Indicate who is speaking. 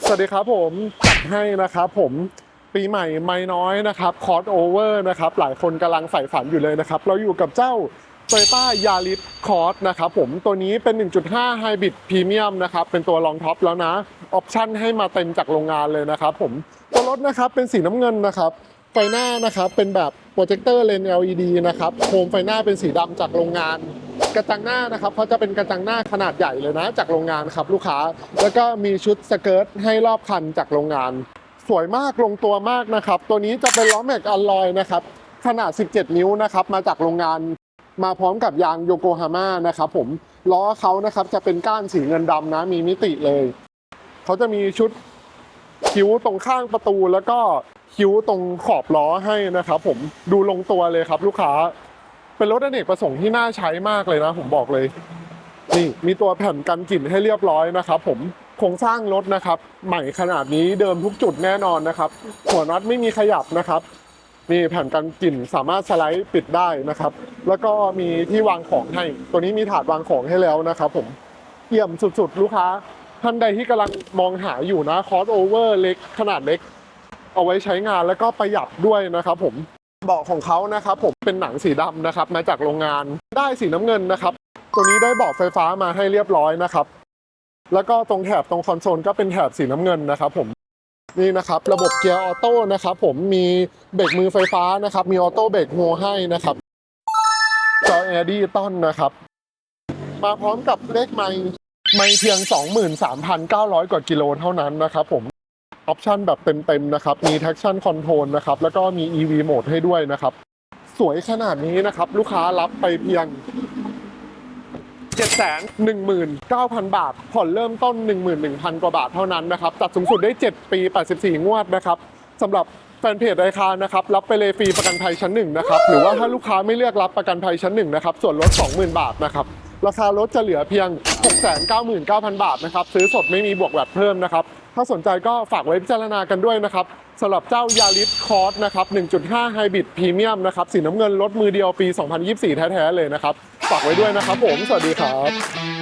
Speaker 1: สวัสดีครับผมจัดให้นะครับผมปีใหม่ไม่น้อยนะครับคอร์สโอเวอร์นะครับหลายคนกำลังใฝ่ฝันอยู่เลยนะครับ เราอยู่กับเจ้า t o y ต้ายาริสคอร์สนะครับผมตัวนี้เป็น 1.5 ไฮบริดพรีเมียมนะครับเป็นตัวรองท็อปแล้วนะออปชั่นให้มาเต็มจากโรงงานเลยนะครับผมตัวรถนะครับเป็นสีน้ำเงินนะครับไฟหน้านะครับเป็นแบบโปรเจคเตอร์เลน LED นะครับโคมไฟหน้าเป็นสีดำจากโรงงาน กระจังหน้านะครับเขาจะเป็นกระจังหน้าขนาดใหญ่เลยนะจากโรงงานครับลูกค้า แล้วก็มีชุดสเกิร์ตให้รอบคันจากโรงงาน สวยมากลงตัวมากนะครับ ตัวนี้จะเป็นล้อแม็กอลลอยนะครับขนาด 17 นิ้วนะครับมาจากโรงงานมาพร้อมกับยางโยโกฮาม่านะครับผมล้อเขานะครับจะเป็นก้านสีเงินดำนะมีมิติเลยเขาจะมีชุดคิ้วตรงข้างประตูแล้วก็คิ้วตรงขอบล้อให้นะครับผมดูลงตัวเลยครับลูกค้า เป็นรถอเนกประสงค์ที่น่าใช้มากเลยนะ ผมบอกเลย นี่มีตัวแผ่นกันกลิ่นให้เรียบร้อยนะครับ ผมโครงสร้างรถนะครับ ใหม่ขนาดนี้เดิมทุกจุดแน่นอนนะครับ หัวน็อตไม่มีขยับนะครับมีแผ่นกันกลิ่นสามารถสไลด์ปิดได้นะครับ แล้วก็มีที่วางของให้ ตัวนี้มีถาดวางของให้แล้วนะครับ ผมเอี่ยมสุดๆ ลูกค้า ท่านใดที่กำลังมองหาอยู่นะคอสโอเวอร์เล็กขนาดเล็ก เอาไว้ใช้งานแล้วก็ประหยัดด้วยนะครับผม เบาะของเขานะครับผมเป็นหนังสีดำนะครับ มาจากโรงงานได้สีน้ำเงินนะครับ ตัวนี้ได้เบาะไฟฟ้ามาให้เรียบร้อยนะครับ แล้วก็ตรงแถบตรงคอนโซลก็เป็นแถบสีน้ำเงินนะครับผมนี่นะครับ ระบบเกียร์ออโต้นะครับผมมีเบรกมือไฟฟ้านะครับ มีออโต้เบรกโฮให้นะครับจอแอร์ดิจิตอลนะครับ มาพร้อมกับเลขไมค์ไม่เพียง 23,900 กว่ากิโลเท่านั้นนะครับผม ออปชันแบบเต็มๆนะครับ มี traction control นะครับ แล้วก็มี EV mode ให้ด้วยนะครับ สวยขนาดนี้นะครับ ลูกค้ารับไปเพียง 719,000 บาท ผ่อนเริ่มต้น 11,000 กว่าบาทเท่านั้นนะครับ จัดสูงสุดได้ 7 ปี 84 งวดนะครับสำหรับแฟนเพจไอคานะครับรับไปเลยฟรีประกันภัยชั้นหนึ่งนะครับหรือว่าถ้าลูกค้าไม่เลือกรับประกันภัยชั้นหนึ่งนะครับส่วนลด 20,000 บาทนะครับราคารถจะเหลือเพียง 699,000 บาทนะครับซื้อสดไม่มีบวกแวดเพิ่มนะครับ ถ้าสนใจก็ฝากไว้พิจารณากันด้วยนะครับสำหรับเจ้ายาริสคอร์สนะครับ 1.5 ไฮบริดพรีเมียมนะครับสีน้ำเงินรถมือเดียวปี 2024 แท้ ๆ เลยนะครับ ฝากไว้ด้วยนะครับผม สวัสดีครับ